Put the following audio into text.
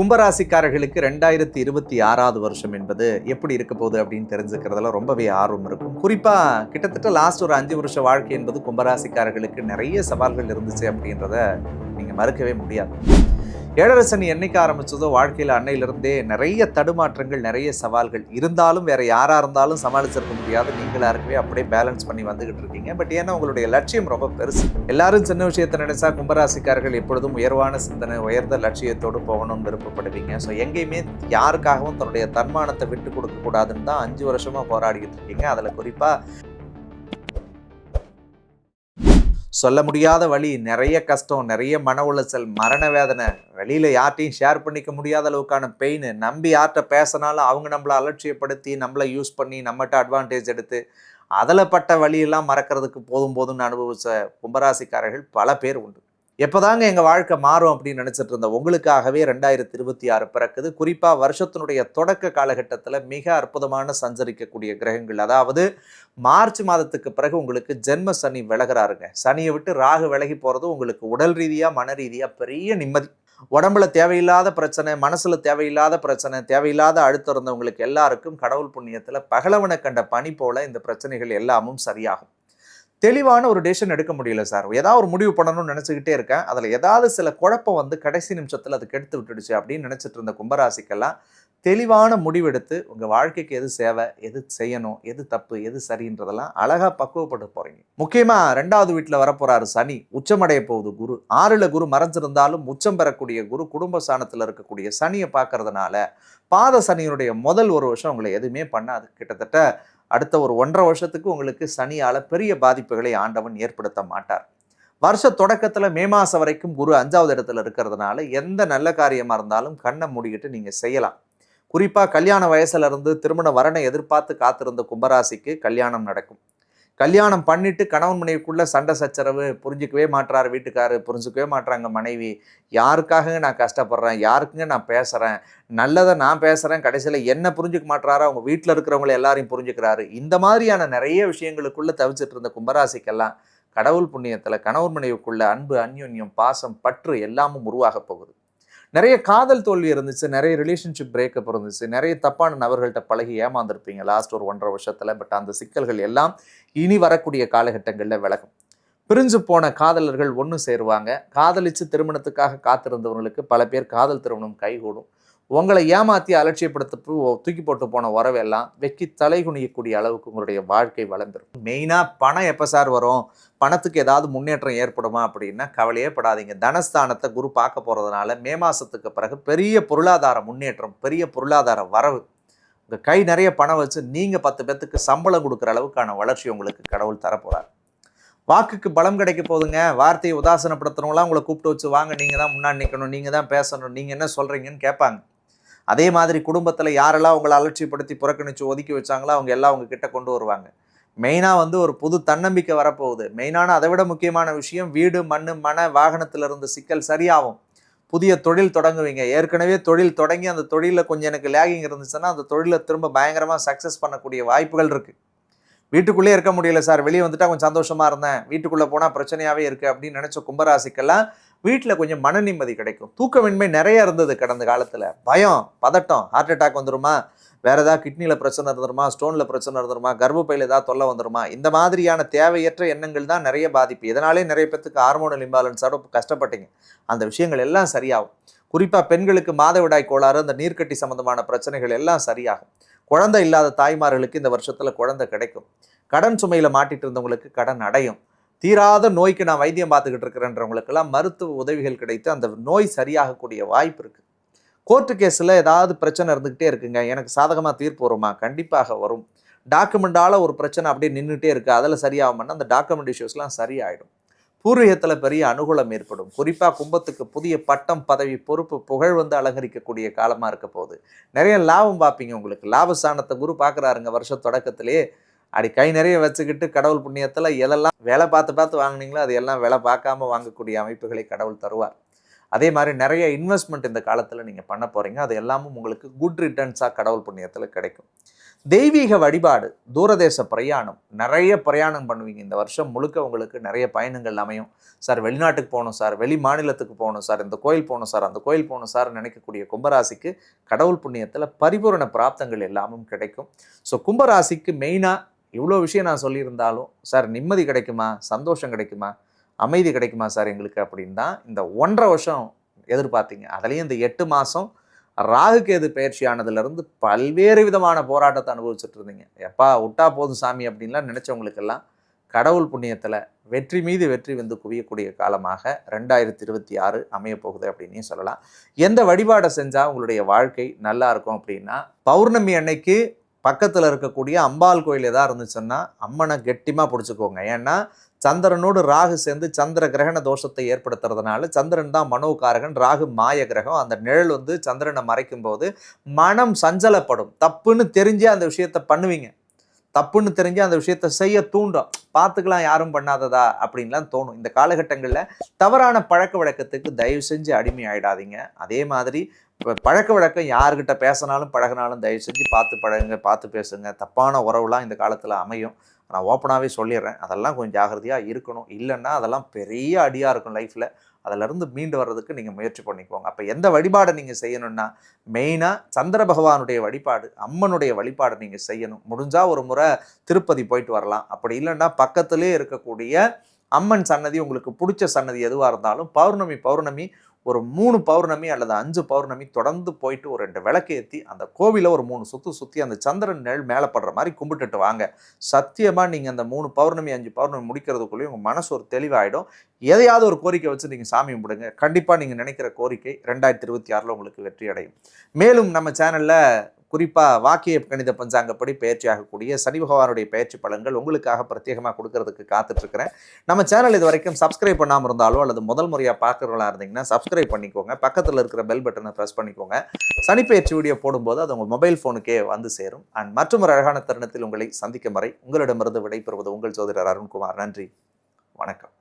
கும்பராசிக்காரர்களுக்கு ரெண்டாயிரத்தி இருபத்தி ஆறாவது வருஷம் என்பது எப்படி இருக்க போகுது அப்படின்னு தெரிஞ்சுக்கிறதுல ரொம்பவே ஆர்வம் இருக்கும். குறிப்பாக கிட்டத்தட்ட லாஸ்ட் ஒரு அஞ்சு வருஷ வாழ்க்கை என்பது கும்பராசிக்காரர்களுக்கு நிறைய சவால்கள் இருந்துச்சு அப்படின்றத நீங்கள் மறுக்கவே முடியாது. ஏழரை சனி என்னைக்கு ஆரம்பிச்சதோ வாழ்க்கையில் அன்னையிலிருந்தே நிறைய தடுமாற்றங்கள் நிறைய சவால்கள். இருந்தாலும் வேற யாரா இருந்தாலும் சமாளிச்சிருக்க முடியாது நீங்களா இருக்கவே அப்படியே பேலன்ஸ் பண்ணி வந்துகிட்டு இருக்கீங்க. பட் ஏன்னா உங்களுடைய லட்சியம் ரொம்ப பெருசு. எல்லாரும் சின்ன விஷயத்தை நினைச்சா கும்பராசிக்காரர்கள் எப்பொழுதும் உயர்வான சிந்தனை உயர்ந்த லட்சியத்தோடு போகணும்னு விருப்பப்படுவீங்க. ஸோ எங்கேயுமே யாருக்காகவும் தன்னுடைய தன்மானத்தை விட்டு கொடுக்க கூடாதுன்னு தான் அஞ்சு வருஷமா போராடிக்கிட்டு இருக்கீங்க. அதில் குறிப்பா சொல்ல முடியாத வழி நிறைய கஷ்டம் நிறைய மன உளைச்சல் மரண வேதனை. வெளியில் யார்ட்டையும் ஷேர் பண்ணிக்க முடியாத அளவுக்கான பெயின் நம்பி யார்கிட்ட பேசினாலும் அவங்க நம்மளை அலட்சியப்படுத்தி நம்மளை யூஸ் பண்ணி நம்மகிட்ட அட்வான்டேஜ் எடுத்து அதில் பட்ட வழியெல்லாம் மறக்கிறதுக்கு போதும் போதும்னு அனுபவிச்ச கும்பராசிக்காரர்கள் பல பேர் உண்டு. எப்போதாங்க எங்கள் வாழ்க்கை மாறும் அப்படின்னு நினச்சிட்டு இருந்த உங்களுக்காகவே ரெண்டாயிரத்தி இருபத்தி ஆறு பிறக்குது. குறிப்பாக வருஷத்தினுடைய தொடக்க காலகட்டத்தில் மிக அற்புதமான சஞ்சரிக்கக்கூடிய கிரகங்கள். அதாவது மார்ச் மாதத்துக்கு பிறகு உங்களுக்கு ஜென்ம சனி விலகிறாருங்க. சனியை விட்டு ராகு விலகி போகிறது உங்களுக்கு உடல் ரீதியாக மன ரீதியாக பெரிய நிம்மதி. உடம்புல தேவையில்லாத பிரச்சனை மனசுல தேவையில்லாத பிரச்சனை தேவையில்லாத அழுத்தம் இருந்தவங்களுக்கு எல்லாருக்கும் கடவுள் புண்ணியத்தில் பகலவனை கண்ட பனி போல இந்த பிரச்சனைகள் எல்லாமும் சரியாகும். தெளிவான ஒரு டெசிஷன் எடுக்க முடியல சார் ஏதாவது ஒரு முடிவு பண்ணணும்னு நினச்சிக்கிட்டே இருக்கேன். அதில் ஏதாவது சில குழப்பம் வந்து கடைசி நிமிஷத்தில் அது கெடுத்து விட்டுடுச்சு அப்படின்னு நினச்சிட்டு இருந்த கும்பராசிக்கெல்லாம் தெளிவான முடிவெடுத்து உங்கள் வாழ்க்கைக்கு எது சேவை எது செய்யணும் எது தப்பு எது சரின்றதெல்லாம் அழகாக பக்குவப்பட்டு போகிறீங்க முக்கியமாக ரெண்டாவது வீட்டில் வரப்போகிறாரு சனி. உச்சமடைய போகுது குரு. ஆறில் குரு மறைஞ்சிருந்தாலும் உச்சம் பெறக்கூடிய குரு குடும்ப ஸ்தானத்தில் இருக்கக்கூடிய சனியை பார்க்கறதுனால பாத சனியினுடைய முதல் ஒரு வருஷம் உங்களை எதுவுமே பண்ணாது. கிட்டத்தட்ட அடுத்த ஒரு ஒன்றரை வருஷத்துக்கு உங்களுக்கு சனியால் பெரிய பாதிப்புகளை ஆண்டவன் ஏற்படுத்த மாட்டார். வருஷ தொடக்கத்தில் மே மாதம் வரைக்கும் குரு அஞ்சாவது இடத்துல இருக்கிறதுனால எந்த நல்ல காரியமாக இருந்தாலும் கண்ணை மூடிக்கிட்டு நீங்கள் செய்யலாம். குறிப்பாக கல்யாண வயசுல இருந்து திருமண வரனை எதிர்பார்த்து காத்திருந்த கும்பராசிக்கு கல்யாணம் நடக்கும். கல்யாணம் பண்ணிட்டு கணவன் மனைவிக்குள்ள சண்டை சச்சரவு புரிஞ்சுக்கவே மாட்டுறாரு வீட்டுக்காரு புரிஞ்சுக்கவே மாட்டுறாங்க மனைவி. யாருக்காக நான் கஷ்டப்படுறேன்? யாருக்குங்க நான் பேசுகிறேன் நல்லதை நான் பேசுகிறேன் கடைசியில் என்ன புரிஞ்சுக்க மாட்றாரு அவங்க வீட்டில் இருக்கிறவங்கள எல்லாரையும் புரிஞ்சுக்கிறாரு. இந்த மாதிரியான நிறைய விஷயங்களுக்குள்ள தவிச்சிட்டு இருந்த கும்பராசிக்கெல்லாம் கடவுள் புண்ணியத்தில் கணவன் மனைவிக்குள்ள அன்பு அந்யோன்யம் பாசம் பற்று எல்லாமும் உருவாக போகுது. நிறைய காதல் தோல்வி இருந்துச்சு நிறைய ரிலேஷன்ஷிப் பிரேக்கப் இருந்துச்சு நிறைய தப்பான நபர்கள்ட்ட பழகி ஏமாந்துருப்பீங்க லாஸ்ட் ஒரு ஒன்றரை வருஷத்தில். பட் அந்த சிக்கல்கள் எல்லாம் இனி வரக்கூடிய காலகட்டங்களில் விலகும். பிரிஞ்சு போன காதலர்கள் ஒன்று சேருவாங்க. காதலிச்சு திருமணத்துக்காக காத்திருந்தவர்களுக்கு பல பேர் காதல் திருமணம் கைகூடும். உங்களை ஏமாற்றி அலட்சியப்படுத்த தூக்கி போட்டு போன உறவெல்லாம் வெக்கி தலை குனியக்கூடிய அளவுக்கு உங்களுடைய வாழ்க்கை வளர்ந்துடும் மெயினாக பணம் எப்போ சார் வரும்? பணத்துக்கு ஏதாவது முன்னேற்றம் ஏற்படுமா அப்படின்னா கவலையே படாதீங்க. தனஸ்தானத்தை குரு பார்க்க போகிறதுனால மே மாதத்துக்கு பிறகு பெரிய பொருளாதார முன்னேற்றம் பெரிய பொருளாதார வரவு. உங்கள் கை நிறைய பணம் வச்சு நீங்கள் பத்து பேத்துக்கு சம்பளம் கொடுக்குற அளவுக்கான வளர்ச்சி உங்களுக்கு கடவுள் தரப்போகிறார் வாக்குக்கு பலம் கிடைக்க போகுதுங்க. வார்த்தையை உதாசனப்படுத்துறவங்களாம் உங்களை கூப்பிட்டு வச்சு வாங்க நீங்கள் தான் முன்னாடி நிற்கணும் நீங்கள் தான் பேசணும் நீங்கள் என்ன சொல்கிறீங்கன்னு கேட்பாங்க. அதே மாதிரி குடும்பத்தில் யாரெல்லாம் உங்களை அலட்சியப்படுத்தி புறக்கணித்து ஒதுக்கி வச்சாங்களோ அவங்க எல்லாம் அவங்க கிட்ட கொண்டு வருவாங்க. மெயினாக வந்து ஒரு புது தன்னம்பிக்கை வரப்போகுது. மெயினான அதை விட முக்கியமான விஷயம் வீடு மண் மன வாகனத்தில் இருந்த சிக்கல் சரியாகும். புதிய தொழில் தொடங்குவீங்க. ஏற்கனவே தொழில் தொடங்கி அந்த தொழிலில் கொஞ்சம் எனக்கு லேகிங் இருந்துச்சுன்னா அந்த தொழிலை திரும்ப பயங்கரமாக சக்ஸஸ் பண்ணக்கூடிய வாய்ப்புகள் இருக்குது வீட்டுக்குள்ளே இருக்க முடியல சார். வெளியே வந்துட்டா கொஞ்சம் சந்தோஷமாக இருந்தேன். வீட்டுக்குள்ளே போனால் பிரச்சனையாகவே இருக்குது அப்படின்னு நினச்ச கும்பராசிக்கெல்லாம் வீட்டில் கொஞ்சம் மன நிம்மதி கிடைக்கும். தூக்கமின்மை நிறைய இருந்தது கடந்த காலத்தில். பயம் பதட்டம் ஹார்ட் அட்டாக் வந்துருமா? வேறு ஏதாவது கிட்னியில் பிரச்சனை இருந்துருமா? ஸ்டோனில் பிரச்சனை இருந்துருமா? கர்ப்பப்பையில் ஏதாவது தொல்லை வந்துருமா? இந்த மாதிரியான தேவையற்ற எண்ணங்கள் தான் நிறைய பாதிப்பு. இதனாலே நிறைய பேத்துக்கு ஹார்மோனல் இம்பாலன்ஸோட கஷ்டப்பட்டீங்க? அந்த விஷயங்கள் எல்லாம் சரியாகும். குறிப்பாக பெண்களுக்கு மாதவிடாய் கோளாறு அந்த நீர்க்கட்டி சம்பந்தமான பிரச்சனைகள் எல்லாம் சரியாகும். குழந்தை இல்லாத தாய்மார்களுக்கு இந்த வருஷத்தில் குழந்தை கிடைக்கும். கடன் சுமையில் மாட்டிட்டு இருந்தவங்களுக்கு கடன் அடையும். தீராத நோய்க்கு நான் வைத்தியம் பார்த்துக்கிட்டு இருக்கிறேன்றவங்களுக்கெல்லாம் மருத்துவ உதவிகள் கிடைத்து அந்த நோய் சரியாகக்கூடிய வாய்ப்பு இருக்குது கோர்ட்டு கேஸில் ஏதாவது பிரச்சனை இருந்துக்கிட்டே இருக்குங்க. எனக்கு சாதகமாக தீர்ப்பு வருமா? கண்டிப்பாக வரும். டாக்குமெண்டால் ஒரு பிரச்சனை அப்படியே நின்றுட்டே இருக்குது அதில் சரியாகும்னா அந்த டாக்குமெண்ட் இஷ்யூஸ்லாம் சரியாயிடும். பூர்வீகத்தில் பெரிய அனுகூலம் ஏற்படும். குறிப்பாக கும்பத்துக்கு புதிய பட்டம் பதவி பொறுப்பு புகழ் வந்து அலங்கரிக்கக்கூடிய காலமாக இருக்க போகுது. நிறைய லாபம் பார்ப்பீங்க உங்களுக்கு. லாபஸ்தானத்தை குரு பார்க்குறாருங்க வருஷ தொடக்கத்திலே அப்படி கை நிறைய வச்சுக்கிட்டு கடவுள் புண்ணியத்தில் எதெல்லாம் வேலை பார்த்து பார்த்து வாங்கினீங்களோ அது எல்லாம் வேலை பார்க்காம வாங்கக்கூடிய அமைப்புகளை கடவுள் தருவார். அதே மாதிரி நிறைய இன்வெஸ்ட்மெண்ட் இந்த காலத்தில் நீங்கள் பண்ண போகிறீங்க அது எல்லாமும் உங்களுக்கு குட் ரிட்டர்ன்ஸாக கடவுள் புண்ணியத்தில் கிடைக்கும். தெய்வீக வழிபாடு தூரதேச பிரயாணம் நிறைய பிரயாணம் பண்ணுவீங்க. இந்த வருஷம் முழுக்க உங்களுக்கு நிறைய பயணங்கள் அமையும். சார் வெளிநாட்டுக்கு போகணும் சார் வெளி மாநிலத்துக்கு போகணும் சார் இந்த கோயில் போகணும் சார் அந்த கோயில் போகணும் சார் நினைக்கக்கூடிய கும்பராசிக்கு கடவுள் புண்ணியத்தில் பரிபூரண பிராப்தங்கள் எல்லாமும் கிடைக்கும். ஸோ கும்பராசிக்கு மெயினாக இவ்வளோ விஷயம் நான் சொல்லியிருந்தாலும் சார் நிம்மதி கிடைக்குமா? சந்தோஷம் கிடைக்குமா? அமைதி கிடைக்குமா சார் எங்களுக்கு? அப்படின்னு தான் இந்த ஒன்றரை வருஷம் எதிர்பார்த்தீங்க. அதுலேயும் இந்த எட்டு மாதம் ராகுகேது பயிற்சியானதுலேருந்து பல்வேறு விதமான போராட்டத்தை அனுபவிச்சுட்டு இருந்தீங்க. எப்பா விட்டா போதும் சாமி அப்படின்லாம் நினச்சவங்களுக்கெல்லாம் கடவுள் புண்ணியத்தில் வெற்றி மீது வெற்றி வந்து குவியக்கூடிய காலமாக ரெண்டாயிரத்தி இருபத்தி ஆறு அமையப்போகுது அப்படின்னே சொல்லலாம். எந்த வழிபாடை செஞ்சால் உங்களுடைய வாழ்க்கை நல்லா இருக்கும் அப்படின்னா பௌர்ணமி அன்னைக்கு பக்கத்தில் இருக்கக்கூடிய அம்பாள் கோயில் எதாக இருந்துச்சுன்னா அம்மனை கெட்டிமாக பிடிச்சிக்கோங்க. ஏன்னா சந்திரனோடு ராகு சேர்ந்து சந்திர கிரகண தோஷத்தை ஏற்படுத்துறதுனால சந்திரன் தான் மனோகாரகன் ராகு மாய கிரகம். அந்த நிழல் வந்து சந்திரனை மறைக்கும் போது மனம் சஞ்சலப்படும். தப்புன்னு தெரிஞ்சே அந்த விஷயத்த பண்ணுவீங்க. தப்புன்னு தெரிஞ்சு அந்த விஷயத்த செய்ய தூண்டும். பார்த்துக்கலாம் யாரும் பண்ணாததா? அப்படின்லாம் தோணும். இந்த காலகட்டங்களில் தவறான பழக்க வழக்கத்துக்கு தயவு செஞ்சு அடிமை ஆகிடாதீங்க அதே மாதிரி இப்போ பழக்க வழக்கம் யாருக்கிட்ட பேசினாலும் பழகினாலும் தயவு செஞ்சு பார்த்து பழகுங்க பார்த்து பேசுங்க. தப்பான உறவுலாம் இந்த காலத்தில் அமையும். நான் ஓப்பனாகவே சொல்லிடுறேன். அதெல்லாம் கொஞ்சம் ஜாகிரதையாக இருக்கணும். இல்லைன்னா அதெல்லாம் பெரிய அடியாக இருக்கும் லைஃப்பில் அதிலிருந்து மீண்டு வர்றதுக்கு நீங்கள் முயற்சி பண்ணிக்கோங்க. அப்போ எந்த வழிபாடை நீங்கள் செய்யணும்னா மெயினாக சந்திர பகவானுடைய வழிபாடு அம்மனுடைய வழிபாடு நீங்கள் செய்யணும். முடிஞ்சால் ஒரு முறை திருப்பதி போயிட்டு வரலாம். அப்படி இல்லைன்னா பக்கத்துலேயே இருக்கக்கூடிய அம்மன் சன்னதி உங்களுக்கு பிடிச்ச சன்னதி எதுவாக இருந்தாலும் பௌர்ணமி பௌர்ணமி ஒரு மூணு பௌர்ணமி அல்லது அஞ்சு பௌர்ணமி தொடர்ந்து போயிட்டு ஒரு ரெண்டு விளக்கு ஏற்றி அந்த கோவிலை ஒரு மூணு சுற்று சுற்றி அந்த சந்திரன் நெல் மேலே படுற மாதிரி கும்பிட்டுட்டு வாங்க. சத்தியமாக நீங்கள் அந்த மூணு பௌர்ணமி அஞ்சு பௌர்ணமி முடிக்கிறதுக்குள்ளேயும் உங்கள் மனசு ஒரு தெளிவாகிடும் எதையாவது ஒரு கோரிக்கை வச்சு நீங்கள் சாமி கும்பிடுங்க. கண்டிப்பாக நீங்கள் நினைக்கிற கோரிக்கை ரெண்டாயிரத்தி இருபத்தி ஆறில் உங்களுக்கு வெற்றி அடையும் மேலும் நம்ம சேனலில் குறிப்பாக வாக்கிய கணித பஞ்சாங்கப்படி பயிற்சி ஆகக்கூடிய சனி பகவானுடைய பயிற்சி பலன்கள் உங்களுக்காக பிரத்யேகமாக கொடுக்கறதுக்கு காத்துட்ருக்கிறேன். நம்ம சேனல் இது வரைக்கும் சப்ஸ்கிரைப் பண்ணாமல் இருந்தாலோ அல்லது முதல் முறையாக பார்க்குறவங்களா இருந்தீங்கன்னா சப்ஸ்கிரைப் பண்ணிக்கோங்க. பக்கத்தில் இருக்கிற பெல் பட்டனை ப்ரெஸ் பண்ணிக்கோங்க. சனி பயிற்சி வீடியோ போடும்போது அது உங்கள் மொபைல் ஃபோனுக்கே வந்து சேரும். அண்ட் மற்றும் ஒரு அழகான தருணத்தில் உங்களை சந்திக்கும் வரை உங்களிடமிருந்து விடைபெறுவது உங்கள் சோதரர் அருண்குமார். நன்றி. வணக்கம்.